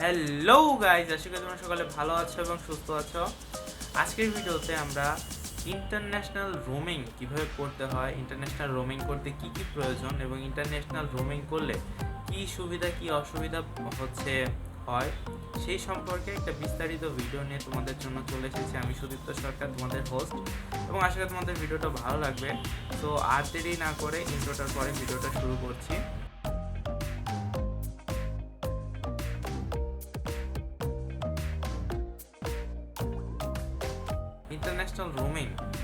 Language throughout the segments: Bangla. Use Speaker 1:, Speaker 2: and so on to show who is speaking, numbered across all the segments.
Speaker 1: হ্যালো গাইজ আশা করি তোমরা সকালে ভালো আছো এবং সুস্থ আছো। আজকের ভিডিওতে আমরা ইন্টারন্যাশনাল রোমিং কীভাবে করতে হয় ইন্টারন্যাশনাল রোমিং করতে কি কি প্রয়োজন এবং ইন্টারন্যাশনাল রোমিং করলে কি সুবিধা, কি অসুবিধা হচ্ছে, হয়, সেই সম্পর্কে একটা বিস্তারিত ভিডিও নিয়ে তোমাদের জন্য চলে এসেছি। আমি সুদীপ্ত সরকার, তোমাদের হোস্ট এবং আশা করি তোমাদের ভিডিওটা ভালো লাগবে। তো আর দেরি না করে ইন্ট্রোটার পরে ভিডিওটা শুরু করছি।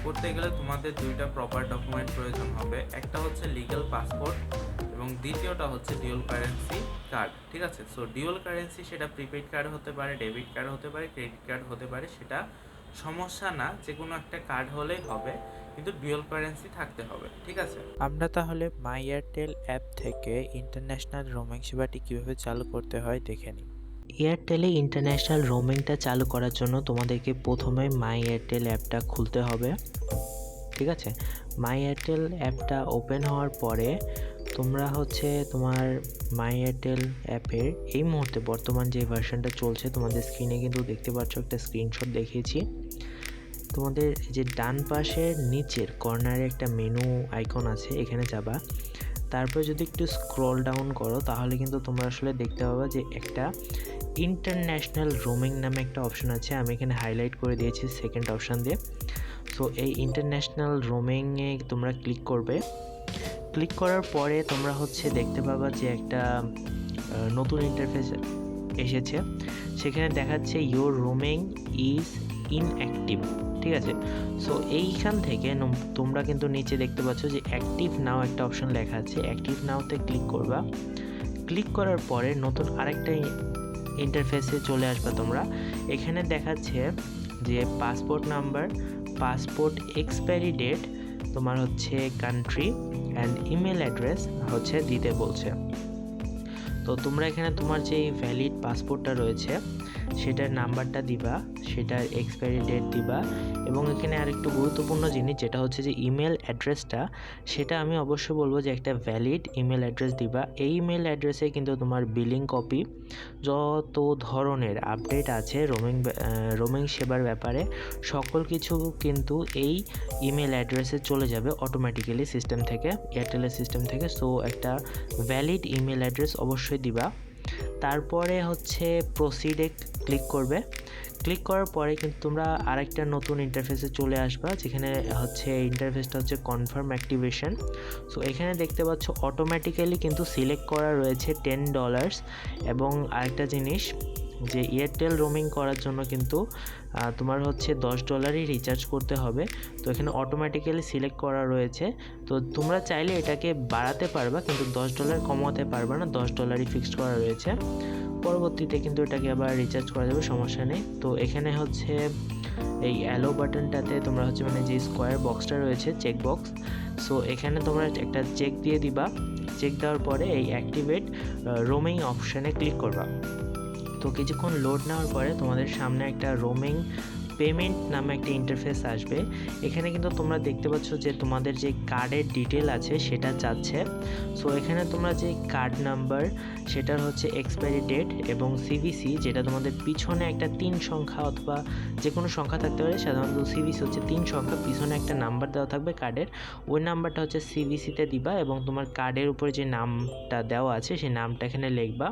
Speaker 1: করতে গেলে তোমাদের দুইটা প্রপার ডকুমেন্ট প্রয়োজন হবে। একটা হচ্ছে লিগ্যাল পাসপোর্ট এবং দ্বিতীয়টা হচ্ছে ডিউল কারেন্সি কার্ড ঠিক আছে? সো ডিউল কারেন্সি সেটা প্রিপেড কার্ড হতে পারে ডেবিট কার্ড হতে পারে ক্রেডিট কার্ড হতে পারে, সেটা সমস্যা না যে কোনো একটা কার্ড হলেই হবে, কিন্তু ডিউল কারেন্সি থাকতে হবে, ঠিক আছে?
Speaker 2: আমরা তাহলে মাই এয়ারটেল অ্যাপ থেকে ইন্টারন্যাশনাল রোমিং সেবাটি কীভাবে চালু করতে হয় দেখে নিই।
Speaker 3: এয়ারটেলে ইন্টারন্যাশনাল রোমিংটা চালু করার জন্য তোমাদেরকে প্রথমে মাই এয়ারটেল অ্যাপটা খুলতে হবে। ঠিক আছে? মাই এয়ারটেল অ্যাপটা ওপেন হওয়ার পরে তোমরা হচ্ছে তোমার মাই এয়ারটেল অ্যাপের এই মুহূর্তে বর্তমান যে ভার্সনটা চলছে, তোমাদের স্ক্রিনে কিন্তু দেখতে পাচ্ছ একটা স্ক্রিনশট দেখিয়েছি। তোমাদের যে ডান পাশের নিচের কর্নারে একটা মেনু আইকন আছে, এখানে যাবা। তারপর যদি একটু স্ক্রল ডাউন করো, তাহলে কিন্তু তোমরা আসলে দেখতে পাবা যে একটা ইন্টারন্যাশনাল রোমিং নামে একটা অপশন আছে। আমি এখানে হাইলাইট করে দিয়েছি সেকেন্ড অপশান দিয়ে। সো এই ইন্টারন্যাশনাল রোমিংয়ে তোমরা ক্লিক করবে। ক্লিক করার পরে তোমরা হচ্ছে দেখতে পাবা যে একটা নতুন ইন্টারফেস এসেছে। সেখানে দেখাচ্ছে ইওর রোমিং ইজ ইনঅ্যাক্টিভ ঠিক আছে? সো এইখান থেকে তোমরা কিন্তু নিচে দেখতে পাচ্ছ যে অ্যাক্টিভ নাও একটা অপশন লেখা আছে। অ্যাক্টিভ নাওতে ক্লিক করবা। ক্লিক করার পরে নতুন আরেকটা ইন্টারফেসে চলে আসবে তোমরা। এখানে দেখাচ্ছে যে passport number passport expiry date তোমার হচ্ছে কান্ট্রি অ্যান্ড ইমেল অ্যাড্রেস হচ্ছে দিতে বলছে। তো তোমরা এখানে তোমার যে ভ্যালিড পাসপোর্টটা রয়েছে সেটার নাম্বারটা দিবা, সেটার এক্সপায়ারি ডেট দিবা এবং এখানে আরেকটু গুরুত্বপূর্ণ জিনিস যেটা হচ্ছে যে ইমেল অ্যাড্রেসটা সেটা আমি অবশ্যই বলব যে একটা ভ্যালিড ইমেল অ্যাড্রেস দিবা। এই ইমেল অ্যাড্রেসে কিন্তু তোমার বিলিং কপি যত ধরনের আপডেট আছে রোমিং রোমিং সেবার ব্যাপারে, সকল কিছু কিন্তু এই ইমেল অ্যাড্রেসে চলে যাবে অটোমেটিক্যালি সিস্টেম থেকে এয়ারটেলের সিস্টেম থেকে। সো একটা ভ্যালিড ইমেল অ্যাড্রেস অবশ্যই দিবা। তারপরে হচ্ছে প্রসিডে ক্লিক করবে। ক্লিক করার পরে কিন্তু তোমরা আরেকটা নতুন ইন্টারফেসে চলে আসবা, যেখানে হচ্ছে ইন্টারফেসটা হচ্ছে কনফার্ম অ্যাক্টিভেশন সো এখানে দেখতে পাচ্ছ অটোমেটিক্যালি কিন্তু সিলেক্ট করা রয়েছে টেন ডলার্স এবং আরেকটা জিনিস যে এয়ারটেল রোমিং করার জন্য কিন্তু তোমার হচ্ছে দশ ডলারই রিচার্জ করতে হবে। তো এখানে অটোমেটিক্যালি সিলেক্ট করা রয়েছে। তো তোমরা চাইলে এটাকে বাড়াতে পারবা, কিন্তু দশ ডলার কমাতে পারবা না, দশ ডলারই ফিক্সড করা রয়েছে। পরবর্তীতে কিন্তু এটাকে আবার রিচার্জ করা যাবে, সমস্যা নেই। তো এখানে হচ্ছে এই অ্যালো বাটনটাতে তোমরা হচ্ছে মানে যে স্কোয়ার বক্সটা রয়েছে চেক বক্স সো এখানে তোমরা একটা চেক দিয়ে দিবা। চেক দেওয়ার পরে এই অ্যাক্টিভেট রোমিং অপশানে ক্লিক করবা। তো কিছুক্ষণ লোড নেওয়ার পরে তোমাদের সামনে একটা রোমিং পেমেন্ট নামে একটা ইন্টারফেস আসবে। এখানে কিন্তু তোমরা দেখতে পাচ্ছ যে তোমাদের যে কার্ডের ডিটেল আছে, সেটা চাচ্ছে সো এখানে তোমরা যে কার্ড নাম্বার সেটার হচ্ছে এক্সপায়ারি ডেট এবং সিভিসি যেটা তোমাদের পিছনে একটা তিন সংখ্যা অথবা যে কোনো সংখ্যা থাকতে পারে, সাধারণত সিভিসি হচ্ছে তিন সংখ্যা, পিছনে একটা নাম্বার দেওয়া থাকবে কার্ডের ওই নাম্বারটা হচ্ছে সিভিসিতে দিবা এবং তোমার কার্ডের উপরে যে নামটা দেওয়া আছে, সেই নামটা এখানে লিখবা।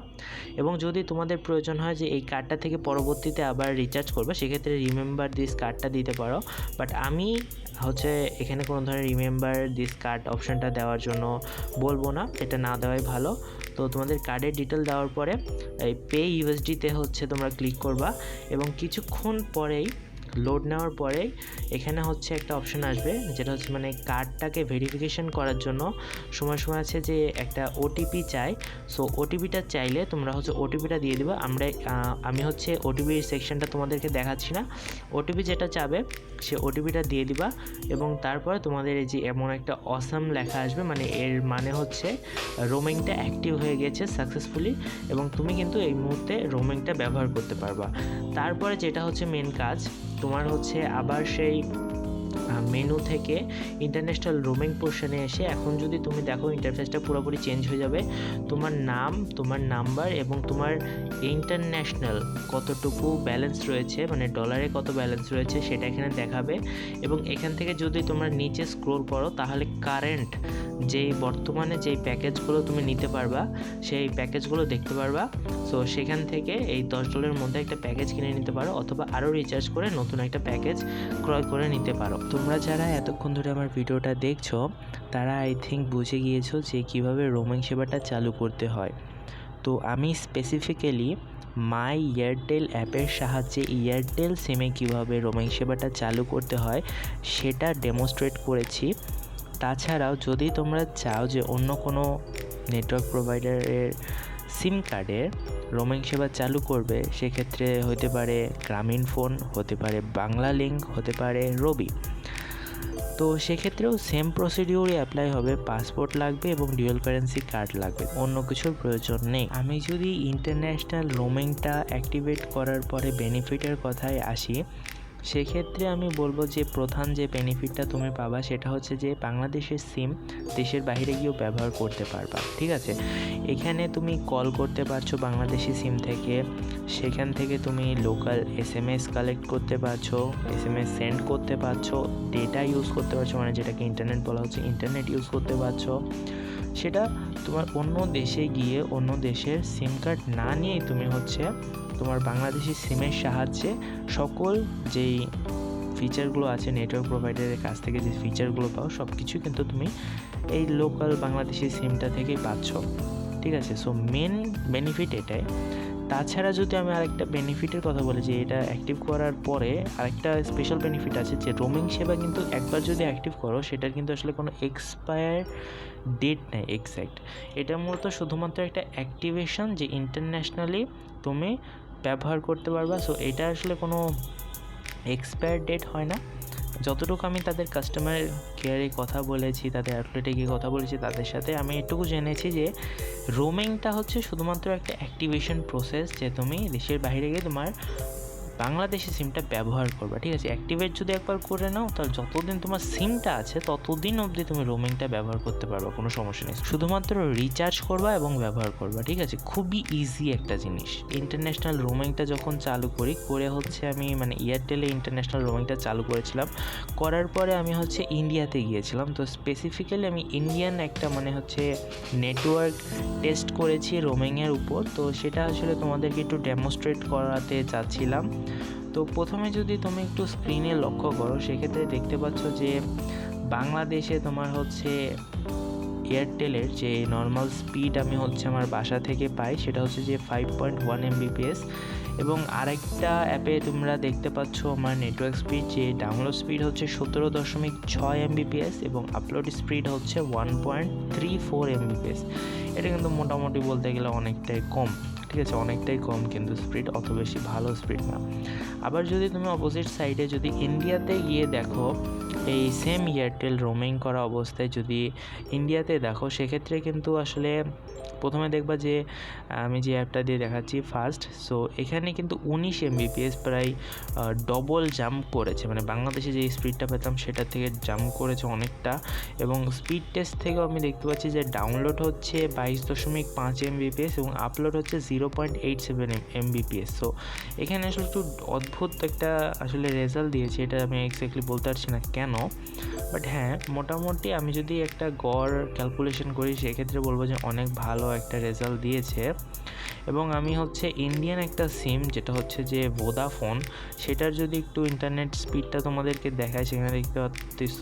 Speaker 3: এবং যদি তোমাদের প্রয়োজন হয় যে এই কার্ডটা থেকে পরবর্তীতে আবার রিচার্জ করবে, সেক্ষেত্রে রিমেম্বার দিস কার্ডটা দিতে পারো। বাট আমি হচ্ছে এখানে কোনো ধরনের রিমেম্বার দিস কার্ড অপশানটা দেওয়ার জন্য বলব না, এটা না দেওয়াই ভালো। তো তোমাদের কার্ডের ডিটেল দেওয়ার পরে এই পে ইউএসডিতে হচ্ছে তোমরা ক্লিক করবা এবং কিছুক্ষণ পরেই লোড নেওয়ার পরে এখানে হচ্ছে একটা অপশন আসবে, যেটা হচ্ছে মানে কার্ডটাকে ভেরিফিকেশন করার জন্য সময় সময় আছে যে একটা ওটিপি চাই। সো ওটিপিটা চাইলে তোমরা হচ্ছে ওটিপিটা দিয়ে দিবা। আমরা আমি হচ্ছে ওটিপির সেকশনটা তোমাদেরকে দেখাচ্ছি না। ওটিপি যেটা চাবে, সে ওটিপিটা দিয়ে দিবা এবং তারপরে তোমাদের এই যে এমন একটা অসাম লেখা আসবে মানে এর মানে হচ্ছে রোমিংটা অ্যাক্টিভ হয়ে গেছে সাকসেসফুলি এবং তুমি কিন্তু এই মুহূর্তে রোমিংটা ব্যবহার করতে পারবা। তারপরে যেটা হচ্ছে মেন কাজ তোমার হচ্ছে আবার সেই মেনু থেকে ইন্টারন্যাশনাল রোমিং পোর্শনে এসে এখন যদি তুমি দেখো ইন্টারফেসটা পুরোপুরি চেঞ্জ হয়ে যাবে, তোমার নাম, তোমার নাম্বার এবং তোমার ইন্টারন্যাশনাল কতটুকু ব্যালেন্স রয়েছে মানে ডলারে কত ব্যালেন্স রয়েছে সেটা এখানে দেখাবে এবং এখান থেকে যদি তোমরা নিচে স্ক্রোল করো তাহলে কারেন্ট যেই বর্তমানে যেই প্যাকেজগুলো তুমি নিতে পারবা, সেই প্যাকেজগুলো দেখতে পারবা। সো সেখান থেকে এই দশ ডলারের মধ্যে একটা প্যাকেজ কিনে নিতে পারো অথবা আরও রিচার্জ করে নতুন একটা প্যাকেজ ক্রয় করে নিতে পারো। তোমরা যারা এতক্ষণ ধরে আমার ভিডিওটা দেখছ, তারা আই থিঙ্ক বুঝে গিয়েছো যে কীভাবে রোমিং সেবাটা চালু করতে হয়। তো আমি স্পেসিফিক্যালি মাই এয়ারটেল অ্যাপের সাহায্যে এয়ারটেল সিমে কীভাবে রোমিং সেবাটা চালু করতে হয়, সেটা ডেমনস্ট্রেট করেছি। তাছাড়াও যদি তোমরা চাও যে অন্য কোনো নেটওয়ার্ক প্রোভাইডারের সিম কার্ডে রোমিং সেবা চালু করবে, সেক্ষেত্রে হতে পারে গ্রামীণ ফোন হতে পারে বাংলা লিঙ্ক হতে পারে রবি তো সেক্ষেত্রেও সেম প্রসিডিওরই অ্যাপ্লাই হবে পাসপোর্ট লাগবে এবং ডিউয়াল কারেন্সি কার্ড লাগবে, অন্য কিছুর প্রয়োজন নেই। আমি যদি ইন্টারন্যাশনাল রোমিংটা অ্যাক্টিভেট করার পরে বেনিফিটের কথায় আসি সেক্ষেত্রে আমি বলব যে প্রধান যে বেনিফিটটা তুমি পাবা সেটা হচ্ছে যে বাংলাদেশের সিম দেশের বাইরে গিয়েও ব্যবহার করতে পারবা, ঠিক আছে? এখানে তুমি কল করতে পারছ বাংলাদেশি সিম থেকে, সেখান থেকে তুমি local S M S collect করতে পারছ এস এম এস সেন্ড করতে পারছ ডেটা ইউজ করতে পারছ মানে যেটাকে ইন্টারনেট বলা হচ্ছে ইন্টারনেট ইউজ করতে পারছ। সেটা তোমার অন্য দেশে গিয়ে অন্য দেশের সিম কার্ড না নিয়েই তুমি হচ্ছে তোমার বাংলাদেশি সিমের সাহায্যে সকল যেই ফিচারগুলো আছে নেটওয়ার্ক প্রোভাইডারের কাছ থেকে যে ফিচারগুলো পাও সব কিছু কিন্তু তুমি এই লোকাল বাংলাদেশি সিমটা থেকেই পাচ্ছ। ঠিক আছে? সো মেন বেনিফিট এটাই। তাছাড়া যদি আমি আরেকটা বেনিফিটের কথা বলি যে এটা অ্যাক্টিভ করার পরে আরেকটা স্পেশাল বেনিফিট আছে যে রোমিং সেবা কিন্তু একবার যদি অ্যাক্টিভ করো, সেটার কিন্তু আসলে কোনো এক্সপায়ার ডেট নেই এক্স্যাক্ট এটা মূলত শুধুমাত্র একটা অ্যাক্টিভেশন যে ইন্টারন্যাশনালি তুমি ব্যবহার করতে পারবা। সো এটা আসলে কোনো এক্সপায়ার ডেট হয় না। যতটুকু আমি তাদের কাস্টমার কেয়ারে কথা বলেছি, তাদের আউটলেটে গিয়ে কথা বলেছি, তাদের সাথে আমি এটুকু জেনেছি যে রোমিংটা হচ্ছে শুধুমাত্র একটা অ্যাক্টিভেশন প্রসেস যে তুমি দেশের বাইরে গিয়ে তোমার বাংলাদেশি সিমটা ব্যবহার করবা, ঠিক আছে? অ্যাক্টিভেট যদি একবার করে নাও, তাহলে যতদিন তোমার সিমটা আছে, ততদিন অবধি তুমি রোমিংটা ব্যবহার করতে পারবা, কোনো সমস্যা নেই। শুধুমাত্র রিচার্জ করবা এবং ব্যবহার করবা, ঠিক আছে? খুবই ইজি একটা জিনিস। ইন্টারন্যাশনাল রোমিংটা যখন চালু করি, করে হচ্ছে আমি মানে এয়ারটেলে ইন্টারন্যাশনাল রোমিংটা চালু করেছিলাম, করার পরে আমি হচ্ছে ইন্ডিয়াতে গিয়েছিলাম। তো স্পেসিফিক্যালি আমি ইন্ডিয়ান একটা মানে হচ্ছে নেটওয়ার্ক টেস্ট করেছি রোমিংয়ের উপর। তো সেটা আসলে তোমাদেরকে একটু ডেমনস্ট্রেট করাতে চাচ্ছিলাম। তো প্রথমে যদি তুমি একটু স্ক্রিনে লক্ষ্য করো, সেক্ষেত্রে দেখতে পাচ্ছ যে বাংলাদেশে তোমার হচ্ছে এয়ারটেলের যে নর্মাল স্পিড আমি হচ্ছে আমার বাসা থেকে পাই, সেটা হচ্ছে যে ফাইভ পয়েন্ট ওয়ান এমবিপিএস এবং আরেকটা অ্যাপে তোমরা দেখতে পাচ্ছ আমার নেটওয়ার্ক স্পিড যে ডাউনলোড স্পিড হচ্ছে সতেরো দশমিক ছয় এমবিপিএস এবং আপলোড স্পিড হচ্ছে one point three four Mbps এটা কিন্তু মোটামুটি বলতে গেলে অনেকটাই কম। ঠিক আছে, অনেকটাই কম কিন্তু স্পিড অত বেশি ভালো স্পিড না। আবার যদি তুমি অপোজিট সাইডে যদি ইন্ডিয়াতে গিয়ে দেখো এই সেম এয়ারটেল রোমিং করা অবস্থায় যদি ইন্ডিয়াতে দেখো, সেক্ষেত্রে কিন্তু আসলে প্রথমে দেখবা যে, আমি যে অ্যাপটা দিয়ে দেখাচ্ছি ফার্স্ট সো এখানে কিন্তু উনিশ এমবিপিএস প্রায় ডবল জাম্প করেছে। মানে বাংলাদেশে যে স্পিডটা পেতাম, সেটার থেকে জাম্প করেছে অনেকটা। এবং স্পিড টেস্ট থেকেও আমি দেখতে পাচ্ছি যে ডাউনলোড হচ্ছে বাইশ দশমিক পাঁচ এমবিপিএস এবং আপলোড হচ্ছে zero point eight seven Mbps so এখানে আসলে একটু অদ্ভুত একটা আসলে রেজাল্ট দিয়েছে। এটা আমি এক্স্যাক্টলি বলতে পারছি না কেন। বাট হ্যাঁ মোটামুটি আমি যদি একটা গড় ক্যালকুলেশন করি, সেক্ষেত্রে বলব যে অনেক ভালো একটা রেজাল্ট দিয়েছে। এবং আমি হচ্ছে ইন্ডিয়ান একটা সিম যেটা হচ্ছে যে ভোদাফোন সেটার যদি একটু ইন্টারনেট স্পিডটা তোমাদেরকে দেখায় সেখানে দেখতে পাচ্ছ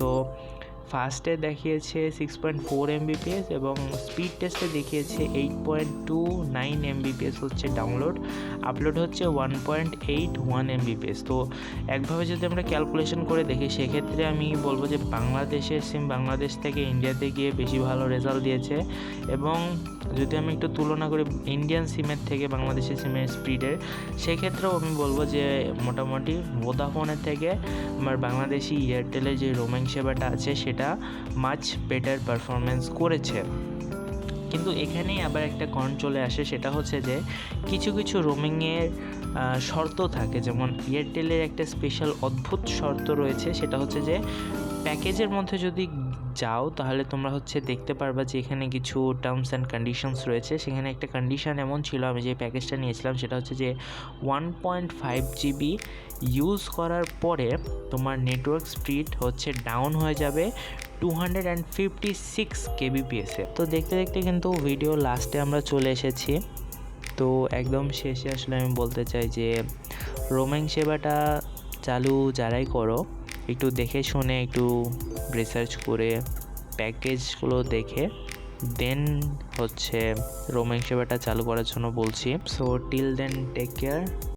Speaker 3: ফার্স্টে দেখিয়েছে সিক্স পয়েন্ট ফোর এমবিপিএস এবং স্পিড টেস্টে দেখিয়েছে eight point two nine Mbps হচ্ছে ডাউনলোড আপলোড হচ্ছে one point eight one Mbps তো একভাবে যদি আমরা ক্যালকুলেশন করে দেখি, সেক্ষেত্রে আমি বলব যে বাংলাদেশের সিম বাংলাদেশ থেকে ইন্ডিয়াতে গিয়ে বেশি ভালো রেজাল্ট দিয়েছে এবং যদি আমি একটু তুলনা করি ইন্ডিয়ান সিমের থেকে বাংলাদেশের সিমের স্পিডের সেক্ষেত্রেও আমি বলব যে মোটামুটি ভোদাফোনের থেকে আমার বাংলাদেশি এয়ারটেলের যে রোমিং সেবাটা আছে, সেটা মাচ বেটার পারফরমেন্স করেছে। কিন্তু এখানেই আবার একটা কন চলে আসে, সেটা হচ্ছে যে কিছু কিছু রোমিংয়ের শর্ত থাকে। যেমন এয়ারটেলের একটা স্পেশাল অদ্ভুত শর্ত রয়েছে, সেটা হচ্ছে যে প্যাকেজের মধ্যে যদি যাও, তাহলে তোমরা হচ্ছে দেখতে পারবা যে এখানে কিছু টার্মস অ্যান্ড কন্ডিশনস রয়েছে। সেখানে একটা কন্ডিশন এমন ছিল, আমি যে প্যাকেজটা নিয়েছিলাম সেটা হচ্ছে যে one point five GB use করার পরে তোমার নেটওয়ার্ক স্পিড হচ্ছে ডাউন হয়ে যাবে two hundred and fifty six কেবিপিএসে তো দেখতে দেখতে কিন্তু ভিডিও লাস্টে আমরা চলে এসেছি। তো একদম শেষে আসলে আমি বলতে চাই যে রোমিং সেবাটা চালু যারাই করো একটু দেখে শুনে, একটু রিসার্চ করে প্যাকেজগুলো দেখে দেন হচ্ছে রোমিং সেবাটা চালু করার জন্য বলছি। So till then take care